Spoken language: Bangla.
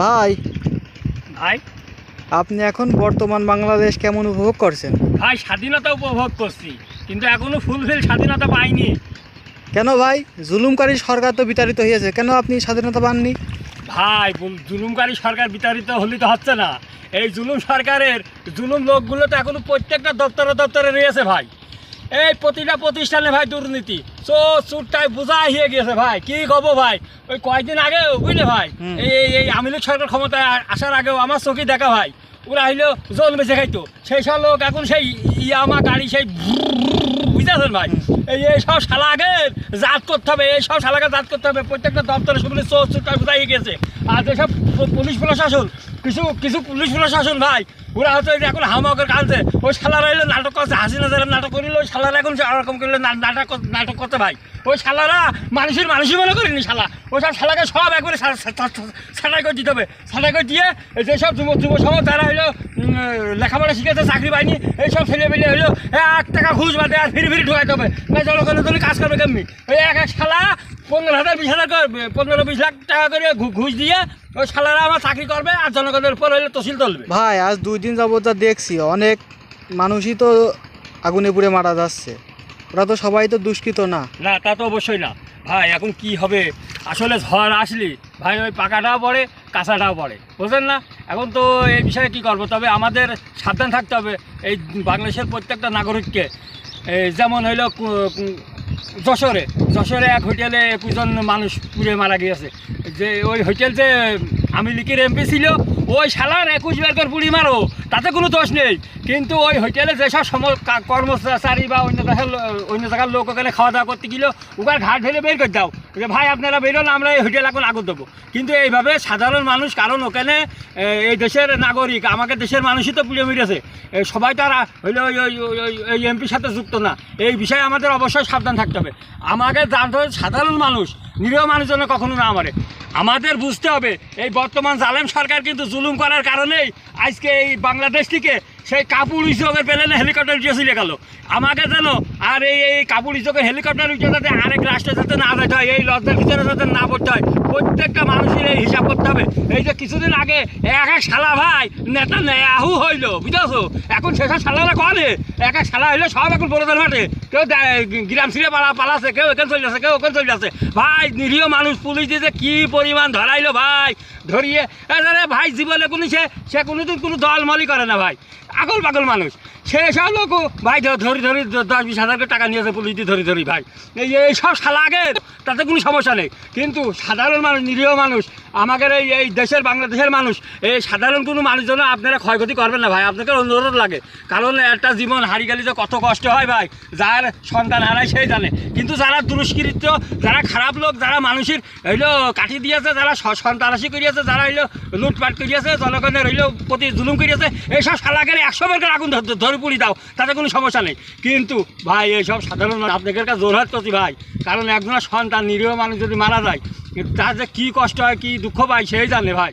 ভাই। ভাই। আপনি এখন বর্তমান বাংলাদেশ কেমন উপভোগ করছেন? ভাই স্বাধীনতা উপভোগ করছি কিন্তু এখনও ফুলফিল স্বাধীনতা পাইনি। কেন ভাই? জুলুমকারী সরকার তো বিতাড়িত হয়েছে কেন আপনি স্বাধীনতা পাননি? ভাই জুলুমকারী সরকার বিতাড়িত হলে তো হচ্ছে না। এই জুলুম সরকারের জুলুম লোকগুলো তো এখনও প্রত্যেকটা দপ্তরে দপ্তরে রয়েছে ভাই। এই প্রতিটা প্রতিষ্ঠানে ভাই দুর্নীতি। চো চুরটাই বোঝা হয়ে গেছে ভাই। কি কব ভাই? ওই কয়েকদিন আগে বুঝলে ভাই? এই এই- সরকার ক্ষমতায় আসার আগেও আমার চোখে দেখা ভাই ওরা হইল জল বেঁচে খাইতো। সেই সব লোক এখন সেই ইয়ামা গাড়ি সেই বুঝতেছেন ভাই এই সব শালা আগে জাত করতে হবে এই সব শালাকে জাত করতে হবে প্রত্যেকটা দপ্তরে সেগুলি চোর চুরটা বোঝাই গেছে আর যেসব পুলিশ প্রশাসন কিছু কিছু পুলিশ প্রশাসন ভাই। ওরা হয়তো এখন হামাকের কালছে ওই শালারা এলো নাটক করছে, হাসিনা যারা নাটক করিল, ওই শালারা এখন ওরকম করলে নাটক নাটক করতে ভাই। ওই শালারা মানুষের মানুষই মনে করিনি শালা। ওই সব শালাকে সব একবারে ছাটাই করে দিতে হবে। ছাটাই করে দিয়ে যেসব যুব যুব সমাজ যারা হইল লেখাপড়া শিখেছে, চাকরি পায়নি এইসব ছেলে পেলে হইল, এক টাকা ঘুষ বাদে আর ফিরে ফিরে ঢুকাইতে হবে। না জনগণের জন্য কাজ করবে কেমনি? ওই এক এক শালা পনেরো হাজার বিশ হাজার করে পনেরো বিশ লাখ টাকা করে ঘুষ দিয়ে ওই শালারা আমার চাকরি করবে আর জনগণের উপর হইলে তহসিল তুলবে। ভাই আজ দুই দিন যাবত যা দেখছি অনেক মানুষই তো আগুনে পুড়ে মারা যাচ্ছে। ওরা তো সবাই তো দুষ্কৃত না। না তা তো অবশ্যই না। ভাই এখন কি হবে? আসলে ঝড় আসলি ভাই ওই পাকাটাও পড়ে কাঁচাটাও পড়ে। বুঝলেন না? এখন তো এই বিষয়ে কি করব? তবে আমাদের সাবধান থাকতে হবে। এই বাংলাদেশের প্রত্যেকটা নাগরিককে এই যেমন হইল যশোরে যশোরে এক হোটেলে একুশজন মানুষ পুড়ে মারা গিয়েছে। যে ওই হোটেল যে আমি লিখির এমপি ছিল, ওই শালার একুশ বেরকর পুড়ি মারো তাতে কোনো দোষ নেই। কিন্তু ওই হোটেলে যেসব সম কর্মচারী বা অন্য দেশের অন্য জায়গার লোক ওখানে খাওয়া দাওয়া করতে গেলেও ওখানে ঘাট ঢেলে বের করে দাও। যে ভাই আপনারা বেরোন আমরা এই হোটেল এখন আগত দেবো। কিন্তু এইভাবে সাধারণ মানুষ কারণ ওখানে এই দেশের নাগরিক আমাকে দেশের মানুষই তো পুড়ে মেরেছে। এ, সবাই তারা হইলে ওই ওই এমপির সাথে যুক্ত না। এই বিষয়ে আমাদের অবশ্যই সাবধান থাকতে হবে। আমাকে জানতে হবে সাধারণ মানুষ নিরীহ মানুষজন কখনো না আমারে আমাদের বুঝতে হবে এই বর্তমান জালেম সরকার কিন্তু জুলুম করার কারণেই আজকে এই বাংলাদেশ থেকে সেই কাপুর ইসোকের প্লেনে হেলিকপ্টার উঠে চলে গেল। আমাকে যেন আর এই এই কাপুর ইসোকের হেলিকপ্টার উঠে যাতে আরেক রাষ্ট্রে যাতে না যেতে হয়, এই লজ্জার ভিতরে যাতে না পড়তে হয়, প্রত্যেকটা মানুষের এই হিসাব করতে হবে। এই যে কিছুদিন আগে এক এক শালা ভাই নেতা নেয়াহু হইল, বুঝেছ? এখন সেসব শালারা করে এক এক শালা হইলে সব এখন বড়দের মাঠে। কেউ গ্রাম ছিঁড়ে পালা পালাছে, কেউ এখানে চলে যাচ্ছে, কেউ ওখানে চলে যাচ্ছে। ভাই, নিরীহ মানুষ, পুলিশ দিয়ে কি পরিমাণ ধরাইলো ভাই? ধরিয়ে আরে ভাই, জীবনে কোনো সে সে কোনোদিন কোনো দল মলি করে না ভাই। আগল পাগল মানুষ। সে সব লোক, ভাই ধরি ধরি দশ, বিশ হাজার টাকা নিয়েছে পুলিশ দিয়ে ধরি ধরি, ভাই। এই সব শালা তাতে কোনো সমস্যা নেই। কিন্তু সাধারণ মানুষ, নিরীহ মানুষ, আমাদের এই এই দেশের, বাংলাদেশের মানুষ, এই সাধারণ কোনো মানুষজন আপনারা ক্ষয়ক্ষতি করবেন না ভাই। আপনাকে অনুরোধ লাগে। কারণ একটা জীবন হারিয়ে গেলে যে কত কষ্ট হয় ভাই, যার সন্তান হারায় সেই জানে। কিন্তু যারা দুষ্কৃত্য যারা খারাপ লোক, যারা মানুষের হইল কাটি দিয়েছে, যারা স- সন্ত্রাসী করিয়েছে যারা হইল লুটপাট করিয়াছে জনগণের হইল প্রতি জুলুম করিয়াছে এইসব শালাকের একশো বেরকার আগুন ধর- পুড়ি দাও, তাতে কোনো সমস্যা নেই। কিন্তু ভাই, এইসব সাধারণ আপনাদের কাছে জোরহাত করছি ভাই, কারণ একজনের সন্তান, নিরীহ মানুষ যদি মারা যায়, তার যে কী কষ্ট হয়, কী দুঃখ পায়, সেই জানে ভাই।